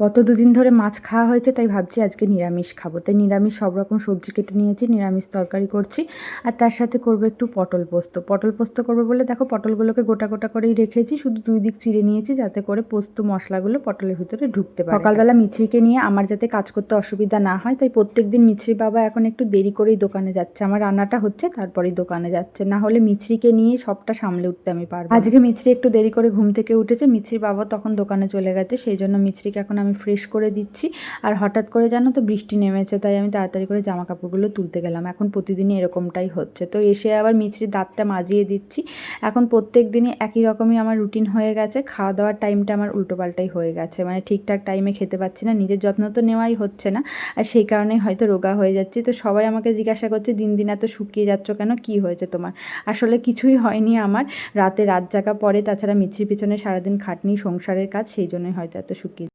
গত দুদিন ধরে মাছ খাওয়া হয়েছে, তাই ভাবছি আজকে নিরামিষ খাব। তাই নিরামিষ সব রকম সবজি কেটে নিয়েছি, নিরামিষ তরকারি করছি। আর তার সাথে করব একটু পটল পোস্ত। পটল পোস্ত করব বলে দেখো পটলগুলোকে গোটা গোটা করেই রেখেছি, শুধু দুই দিক চিড়ে নিয়েছি যাতে করে পোস্ত মশলাগুলো পটলের ভিতরে ঢুকতে পারে। সকালবেলা মিছরিকে নিয়ে আমার যাতে কাজ করতে অসুবিধা না হয়, তাই প্রত্যেক দিন মিছরি বাবা এখন একটু দেরি করেই দোকানে যাচ্ছে। আমার রান্নাটা হচ্ছে, তারপরেই দোকানে যাচ্ছে। না হলে মিছরিকে নিয়ে সবটা সামলে উঠতে আমি পারব আজকে মিছরি একটু দেরি করে ঘুম থেকে উঠেছে, মিছরির বাবা তখন দোকানে চলে গেছে, সেই জন্য মিছরিকে এখন আমি ফ্রেশ করে দিচ্ছি। আর হঠাৎ করে জানো তো বৃষ্টি নেমেছে, তাই আমি তাড়াতাড়ি করে জামা কাপড়গুলো তুলতে গেলাম। এখন প্রতিদিনই এরকমটাই হচ্ছে। তো এসে আবার মিছরির দাঁতটা মাজিয়ে দিচ্ছি। এখন প্রত্যেক দিনই একই রকমই আমার রুটিন হয়ে গেছে। খাওয়া দাওয়ার টাইমটা আমার উল্টোপাল্টাই হয়ে গেছে। মানে ঠিকঠাক টাইমে খেতে পাচ্ছি না, নিজের যত্ন তো নেওয়াই হচ্ছে না। আর সেই কারণেই হয়তো রোগা হয়ে যাচ্ছি। তো সবাই আমাকে জিজ্ঞাসা করছে, দিন দিন এত শুকিয়ে যাচ্ছ কেন? কি হয়েছে তোমার? আসলে কিছুই হয়নি আমার। রাতে রাত জাগা পরে তাছাড়া মিছরির পিছনে সারাদিন খাটনি, সংসারের কাজ, সেই জন্যই হয়তো এত শুকিয়ে